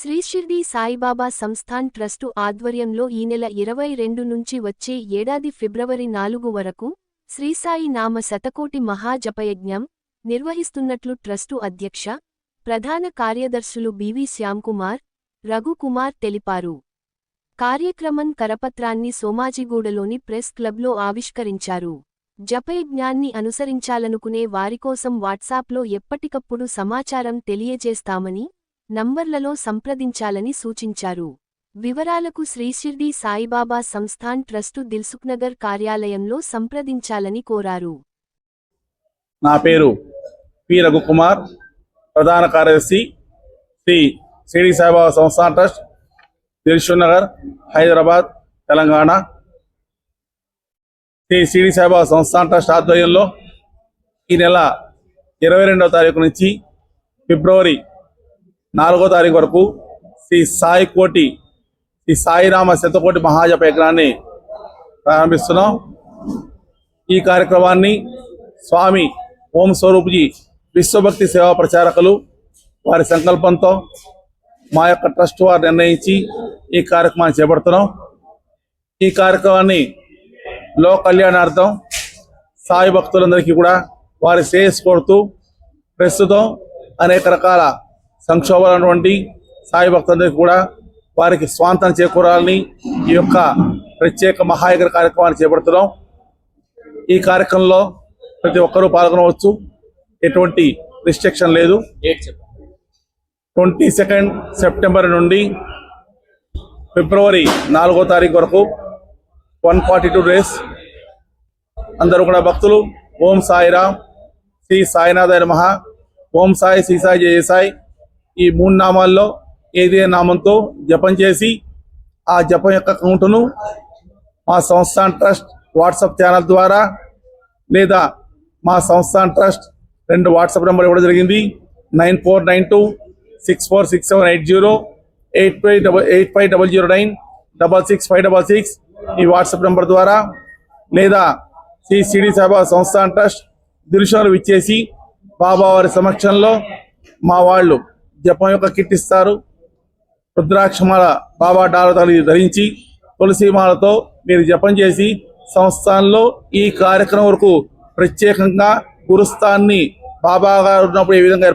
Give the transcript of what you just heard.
శ్రీశిర్డీ Saibaba Sansthan trust ఆధ్వర్యంలో ఈ నెల ఇరవై రెండు నుంచి వచ్చే ఏడాది ఫిబ్రవరి నాలుగు వరకు శ్రీసాయి నామ శతకోటి మహాజపయజ్ఞం నిర్వహిస్తున్నట్లు ట్రస్టు అధ్యక్ష ప్రధాన కార్యదర్శులు బివి శ్యాంకుమార్ రఘుకుమార్ తెలిపారు. కార్యక్రమం కరపత్రాన్ని సోమాజిగూడలోని ప్రెస్ క్లబ్లో ఆవిష్కరించారు. జపయజ్ఞాన్ని అనుసరించాలనుకునే వారికోసం వాట్సాప్లో ఎప్పటికప్పుడు సమాచారం తెలియజేస్తామని నంబర్లలో సంప్రదించాలని సూచించారు. వివరాలకు శ్రీషిర్డీ సాయిబాబా సంస్థాన్ ట్రస్టు దిల్సుఖ్నగర్ కార్యాలయంలో సంప్రదించాలని కోరారు. నా పేరు పి రఘుకుమార్ ప్రధాన కార్యదర్శి శ్రీ షిరిడి సాయిబాబా సంస్థాన్ ట్రస్ట్ దిల్సుఖ్నగర్ హైదరాబాద్ తెలంగాణ. శ్రీ షిరిడి సాయిబాబా సంస్థాన్ ట్రస్ట్ ఆధ్వర్యంలో ఈ నెల ఇరవై రెండవ తారీఖు నుంచి ఫిబ్రవరి నాలుగో తారీఖు వరకు శ్రీ సాయి కోటి శ్రీ సాయిరామ శతకోటి మహాజప యజ్ఞాన్ని ప్రారంభిస్తున్నాం. ఈ కార్యక్రమాన్ని స్వామి ఓం స్వరూపుజీ విశ్వభక్తి సేవా ప్రచారకులు వారి సంకల్పంతో మా యొక్క ట్రస్ట్ వారు నిర్ణయించి ఈ కార్యక్రమాన్ని చేపడుతున్నాం. ఈ కార్యక్రమాన్ని లో కళ్యాణార్థం సాయి భక్తులందరికీ కూడా వారి శ్రేయస్ కోరుతూ ప్రస్తుతం అనేక రకాల సంక్షోభాలటువంటి సాయి భక్తులందరికీ కూడా వారికి స్వాంతం చేకూరాలని ఈ యొక్క ప్రత్యేక మహాయజ్ఞ కార్యక్రమాన్ని చేపడుతున్నాం. ఈ కార్యక్రమంలో ప్రతి ఒక్కరూ పాల్గొనవచ్చు. ఎటువంటి రిస్ట్రిక్షన్ లేదు. ట్వంటీ సెకండ్ సెప్టెంబర్ నుండి ఫిబ్రవరి నాలుగో తారీఖు వరకు వన్ ఫార్టీ టూ డేస్ అందరూ కూడా భక్తులు. ఓం సాయిరామ్ శ్రీ సాయినాథాయ నమః. ఓం సాయి శ్రీ సాయి జయ సాయి. ఈ మూడు నామాల్లో ఏదే నామంతో జపం చేసి ఆ జపం యొక్క కౌంటును మా సంస్థాన్ ట్రస్ట్ వాట్సాప్ ఛానల్ ద్వారా లేదా మా సంస్థాన్ ట్రస్ట్ రెండు వాట్సాప్ నెంబర్ ఇవ్వడం జరిగింది. Nine four nine two six four six seven eight zero eight five double eight five double zero nine double six five double six ఈ వాట్సాప్ నెంబర్ ద్వారా లేదా Shri CD సభ Samsthan trust దిరుషాలు ఇచ్చేసి బాబావారి సమక్షంలో మా వాళ్ళు జపం యొక్క కిట్ ఇస్తారు. రుద్రాక్షమాల బాబా డాలతలు ధరించి తులసీమాలతో మీరు జపం చేసి సంస్థానంలో ఈ కార్యక్రమం వరకు ప్రత్యేకంగా గురుస్థాన్ని బాబా గారు ఉన్నప్పుడు ఏ విధంగా